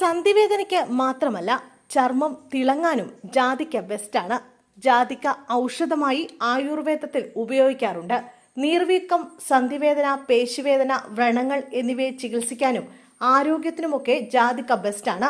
സന്ധിവേദനയ്ക്ക് മാത്രമല്ല ചർമ്മം തിളങ്ങാനും ജാതിക്ക ബെസ്റ്റാണ്. ജാതിക്ക ഔഷധമായി ആയുർവേദത്തിൽ ഉപയോഗിക്കാറുണ്ട്. നീർവീക്കം സന്ധിവേദന പേശിവേദന വ്രണങ്ങൾ എന്നിവയെ ചികിത്സിക്കാനും ആരോഗ്യത്തിനുമൊക്കെ ജാതിക്ക ബെസ്റ്റാണ്.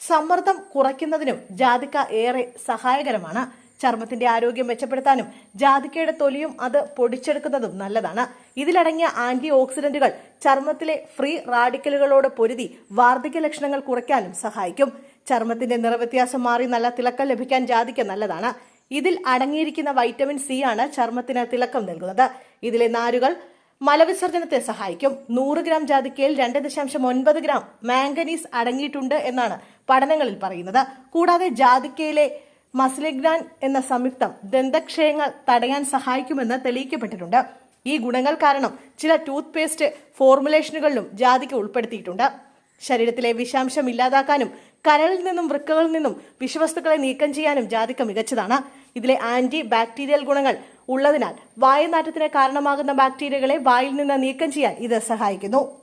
സമ്മർദ്ദം കുറയ്ക്കുന്നതിനും ജാതിക്ക ഏറെ സഹായകരമാണ്. ചർമ്മത്തിന്റെ ആരോഗ്യം മെച്ചപ്പെടുത്താനും ജാതിക്കയുടെ തൊലിയും അത് പൊടിച്ചെടുക്കുന്നതും നല്ലതാണ്. ഇതിലടങ്ങിയ ആന്റി ഓക്സിഡന്റുകൾ ചർമ്മത്തിലെ ഫ്രീ റാഡിക്കലുകളോട് പൊരുതി വാർദ്ധക്യ ലക്ഷണങ്ങൾ കുറയ്ക്കാനും സഹായിക്കും. ചർമ്മത്തിന്റെ നിറവ്യത്യാസം മാറി നല്ല തിളക്കം ലഭിക്കാൻ ജാതിക്ക നല്ലതാണ്. ഇതിൽ അടങ്ങിയിരിക്കുന്ന വൈറ്റമിൻ സി ആണ് ചർമ്മത്തിന് തിളക്കം നൽകുന്നത്. ഇതിലെ നാരുകൾ മലവിസർജനത്തെ സഹായിക്കും. നൂറ് ഗ്രാം ജാതിക്കയിൽ രണ്ട് ദശാംശം ഒൻപത് ഗ്രാം മാംഗനീസ് അടങ്ങിയിട്ടുണ്ട് എന്നാണ് പഠനങ്ങളിൽ പറയുന്നത്. കൂടാതെ ജാതിക്കയിലെ മസ്ലിഗ്നാൻ എന്ന സംയുക്തം ദന്തക്ഷയങ്ങൾ തടയാൻ സഹായിക്കുമെന്ന് തെളിയിക്കപ്പെട്ടിട്ടുണ്ട്. ഈ ഗുണങ്ങൾ കാരണം ചില ടൂത്ത് പേസ്റ്റ് ഫോർമുലേഷനുകളിലും ജാതിക്ക ഉൾപ്പെടുത്തിയിട്ടുണ്ട്. ശരീരത്തിലെ വിഷാംശം ഇല്ലാതാക്കാനും കരളിൽ നിന്നും വൃക്കകളിൽ നിന്നും വിഷവസ്തുക്കളെ നീക്കം ചെയ്യാനും ജാതിക്ക മികച്ചതാണ്. ഇതിലെ ആന്റി ബാക്ടീരിയൽ ഗുണങ്ങൾ ഉള്ളതിനാൽ വായുനാറ്റത്തിന് കാരണമാകുന്ന ബാക്ടീരിയകളെ വായിൽ നിന്ന് നീക്കം ചെയ്യാൻ ഇത് സഹായിക്കുന്നു.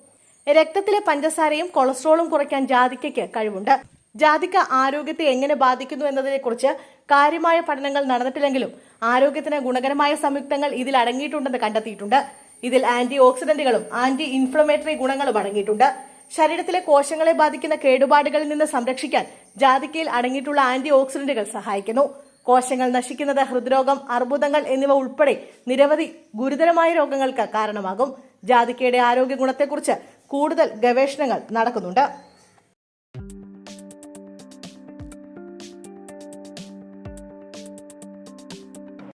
രക്തത്തിലെ പഞ്ചസാരയും കൊളസ്ട്രോളും കുറയ്ക്കാൻ ജാതിക്കയ്ക്ക് കഴിവുണ്ട്. ജാതിക്ക ആരോഗ്യത്തെ എങ്ങനെ ബാധിക്കുന്നു എന്നതിനെക്കുറിച്ച് കാര്യമായ പഠനങ്ങൾ നടന്നിട്ടില്ലെങ്കിലും ആരോഗ്യത്തിന് ഗുണകരമായ സംയുക്തങ്ങൾ ഇതിൽ അടങ്ങിയിട്ടുണ്ടെന്ന് കണ്ടെത്തിയിട്ടുണ്ട്. ഇതിൽ ആന്റി ഓക്സിഡന്റുകളും ആന്റി ഇൻഫ്ലമേറ്ററി ഗുണങ്ങളും അടങ്ങിയിട്ടുണ്ട്. ശരീരത്തിലെ കോശങ്ങളെ ബാധിക്കുന്ന കേടുപാടുകളിൽ നിന്ന് സംരക്ഷിക്കാൻ ജാതിക്കയിൽ അടങ്ങിയിട്ടുള്ള ആന്റി ഓക്സിഡന്റുകൾ സഹായിക്കുന്നു. കോശങ്ങൾ നശിക്കുന്നത് ഹൃദ്രോഗം അർബുദങ്ങൾ എന്നിവ ഉൾപ്പെടെ നിരവധി ഗുരുതരമായ രോഗങ്ങൾക്ക് കാരണമാകും. ജാതിക്കയുടെ ആരോഗ്യ ഗുണത്തെക്കുറിച്ച് കൂടുതൽ ഗവേഷണങ്ങൾ നടക്കുന്നുണ്ട്.